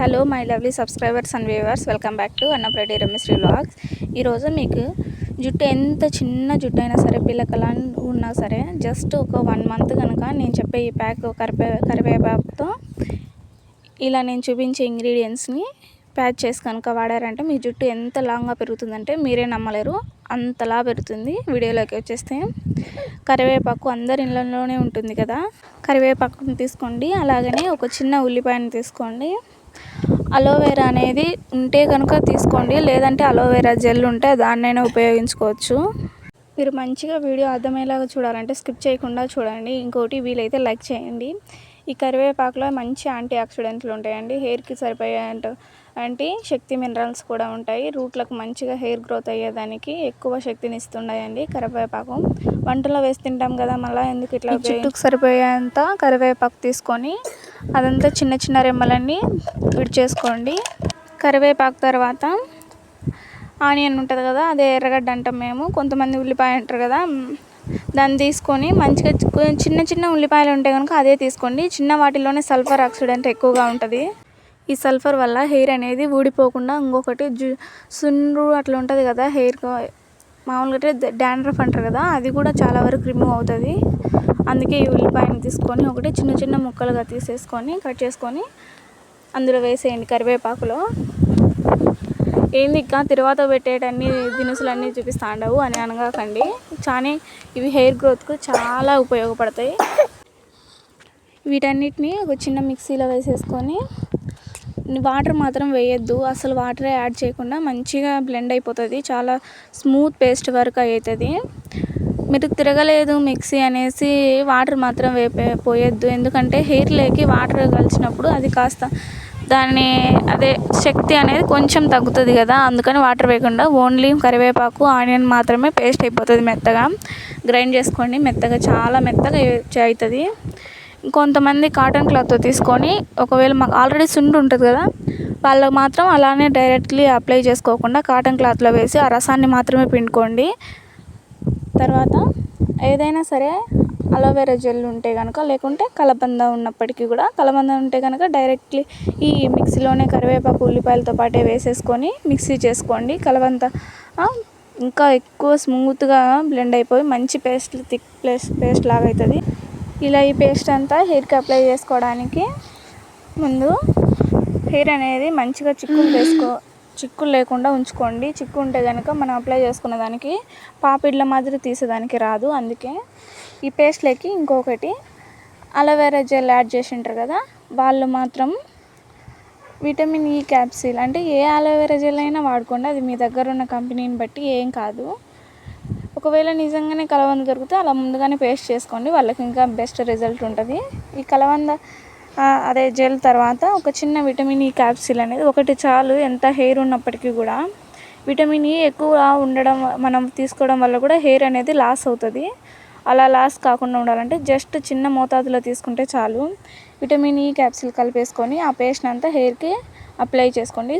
Hello my lovely subscribers and viewers. Welcome back to Annapreddy Ramesh vlogs. ఈరోజు మీకు జుట్టు ఎంత చిన్న జుట్టు అయినా సరే పిల్లకలా ఉన్నా సరే జస్ట్ ఒక వన్ మంత్ కనుక నేను చెప్పే ఈ ప్యాక్ కరివే కరివేపాకుతో ఇలా నేను చూపించే ఇంగ్రీడియంట్స్ని ప్యాక్ చేసి కనుక వాడారంటే మీ జుట్టు ఎంత లాంగ్గా పెరుగుతుందంటే మీరే నమ్మలేరు. అంతలా పెరుగుతుంది. వీడియోలోకి వచ్చేస్తే కరివేపాకు అందరి ఇళ్ళలోనే ఉంటుంది కదా. కరివేపాకుని తీసుకోండి. అలాగనే ఒక చిన్న ఉల్లిపాయను తీసుకోండి. అలోవెరా అనేది ఉంటే కనుక తీసుకోండి లేదంటే అలోవెరా జెల్ ఉంటే దాన్నైనా ఉపయోగించుకోవచ్చు. మీరు మంచిగా వీడియో అర్థమయ్యేలాగా చూడాలంటే స్కిప్ చేయకుండా చూడండి. ఇంకోటి వీలైతే లైక్ చేయండి. ఈ కరివేపాకులో మంచి యాంటీ ఆక్సిడెంట్లు ఉంటాయండి. హెయిర్కి సరిపోయే అంటే శక్తి మినరల్స్ కూడా ఉంటాయి. రూట్లకు మంచిగా హెయిర్ గ్రోత్ అయ్యేదానికి ఎక్కువ శక్తిని ఇస్తున్నాయండి కరివేపాకు. వంటలో వేసి తింటాం కదా మళ్ళీ ఎందుకు ఇట్లా జుట్టుకు సరిపోయేంత కరివేపాకు తీసుకొని అదంతా చిన్న చిన్న రెమ్మలన్నీ విడిచేసుకోండి కరివేపాకు తర్వాత ఆనియన్ ఉంటుంది కదా అదే ఎర్రగడ్డ అంటాం మేము. కొంతమంది ఉల్లిపాయ అంటారు కదా దాన్ని తీసుకొని మంచిగా చిన్న చిన్న ఉల్లిపాయలు ఉంటే కనుక అదే తీసుకోండి. చిన్న వాటిలోనే సల్ఫర్ ఆక్సిడెంట్ ఎక్కువగా ఉంటుంది. ఈ సల్ఫర్ వల్ల హెయిర్ అనేది ఊడిపోకుండా ఇంకొకటి జు సున్రు అట్లా ఉంటుంది కదా హెయిర్ మామూలుగా డాండ్రఫ్ అంటారు కదా అది కూడా చాలా వరకు రిమూవ్ అవుతుంది. అందుకే ఈ ఉల్లిపాయని తీసుకొని ఒకటి చిన్న చిన్న ముక్కలుగా తీసేసుకొని కట్ చేసుకొని అందులో వేసేయండి కరివేపాకులో. ఏంది ఇంకా తర్వాత పెట్టేటన్ని దినుసులన్నీ చూపిస్తా ఉండవు అని అనగాకండి. చాలా ఇవి హెయిర్ గ్రోత్కు చాలా ఉపయోగపడతాయి. వీటన్నిటిని ఒక చిన్న మిక్సీలో వేసేసుకొని వాటర్ మాత్రం వేయద్దు. అసలు వాటర్ యాడ్ చేయకుండా మంచిగా బ్లెండ్ అయిపోతుంది. చాలా స్మూత్ పేస్ట్ వరకు అవుతుంది మీరు తిరగలేదు మిక్సీ అనేసి వాటర్ మాత్రం వేపే పోయొద్దు. ఎందుకంటే హెయిర్ లేకి వాటర్ కలిసినప్పుడు అది కాస్త దాని అదే శక్తి అనేది కొంచెం తగ్గుతుంది కదా. అందుకని వాటర్ వేయకుండా ఓన్లీ కరివేపాకు ఆనియన్ మాత్రమే పేస్ట్ అయిపోతుంది మెత్తగా. గ్రైండ్ చేసుకోండి. మెత్తగా చాలా మెత్తగా అవుతుంది కొంతమంది కాటన్ క్లాత్ తీసుకొని ఒకవేళ మాకు ఆల్రెడీ సుండు ఉంటుంది కదా వాళ్ళకు మాత్రం అలానే డైరెక్ట్లీ అప్లై చేసుకోకుండా కాటన్ క్లాత్లో వేసి ఆ రసాన్ని మాత్రమే పిండుకోండి. తర్వాత ఏదైనా సరే అలోవెరా జెల్ ఉంటే కనుక లేకుంటే కలబంద ఉన్నప్పటికీ కూడా కలబంద ఉంటే కనుక డైరెక్ట్లీ ఈ మిక్సీలోనే కరివేపాకు ఉల్లిపాయలతో పాటే వేసేసుకొని మిక్సీ చేసుకోండి. కలబంద ఇంకా ఎక్కువ స్మూత్గా బ్లెండ్ అయిపోయి మంచి పేస్ట్ థిక్ ప్లేస్ పేస్ట్ లాగా అవుతుంది ఇలా ఈ పేస్ట్ అంతా హెయిర్కి అప్లై చేసుకోవడానికి ముందు హెయిర్ అనేది మంచిగా చిక్కులు వేసుకో చిక్కులు లేకుండా ఉంచుకోండి. చిక్కు ఉంటే కనుక మనం అప్లై చేసుకున్న దానికి పాపిడ్ల మాదిరి తీసేదానికి రాదు. అందుకే ఈ పేస్ట్లోకి ఇంకొకటి అలోవెరా జెల్ యాడ్ చేసి ఉంటారు కదా వాళ్ళు మాత్రం విటమిన్ ఈ క్యాప్సిల్ అంటే ఏ అలోవెరా జెల్ అయినా వాడుకోండి అది మీ దగ్గర ఉన్న కంపెనీని బట్టి ఏం కాదు. ఒకవేళ నిజంగానే కలవంద దొరికితే అలా ముందుగానే పేస్ట్ చేసుకోండి. వాళ్ళకి ఇంకా బెస్ట్ రిజల్ట్ ఉంటుంది. ఈ కలవంద అదే జెల్ తర్వాత ఒక చిన్న విటమిన్ ఈ క్యాప్సిల్ అనేది ఒకటి చాలు ఎంత హెయిర్ ఉన్నప్పటికీ కూడా. విటమిన్ ఈ ఎక్కువ ఉండడం మనం తీసుకోవడం వల్ల కూడా హెయిర్ అనేది లాస్ అవుతుంది. అలా లాస్ కాకుండా ఉండాలంటే జస్ట్ చిన్న మోతాదులో తీసుకుంటే చాలు. విటమిన్ ఈ క్యాప్సిల్ కలిపేసుకొని ఆ పేస్ట్ అంతా హెయిర్కి అప్లై చేసుకోండి.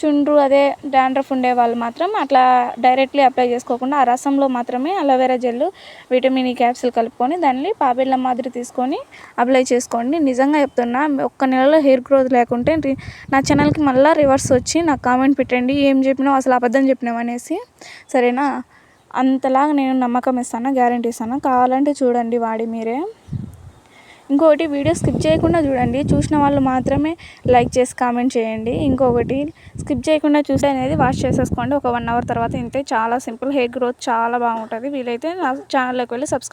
చుండ్రు అదే డాండ్రఫ్ ఉండే వాళ్ళు మాత్రం అట్లా డైరెక్ట్లీ అప్లై చేసుకోకుండా ఆ రసంలో మాత్రమే aloe vera gel vitamin E capsule కలుపుకొని దాన్ని పాపిళ్ళ మాదిరి తీసుకొని అప్లై చేసుకోండి. నిజంగా చెప్తున్నా ఒక్క నెలలో హెయిర్ గ్రోత్ లేకుంటే నా ఛానల్కి మళ్ళీ రివర్స్ వచ్చి నాకు కామెంట్ పెట్టండి ఏం చెప్పినావు అసలు అబద్ధం చెప్పినావు అనేసి. సరేనా? అంతలాగా నేను నమ్మకం ఇస్తాను గ్యారంటీ ఇస్తాను? కావాలంటే చూడండి వాడి మీరే. ఇంకొకటి వీడియో స్కిప్ చేయకుండా చూడండి. చూసిన వాళ్ళు మాత్రమే లైక్ చేసి కామెంట్ చేయండి. ఇంకొకటి స్కిప్ చేయకుండా చూసే అనేది వాష్ చేసేసుకోండి. ఒక వన్ అవర్ తర్వాత ఇంతే. చాలా సింపుల్. హెయిర్ గ్రోత్ చాలా బాగుంటుంది. వీలైతే నా ఛానల్లోకి వెళ్ళి సబ్స్క్రైబ్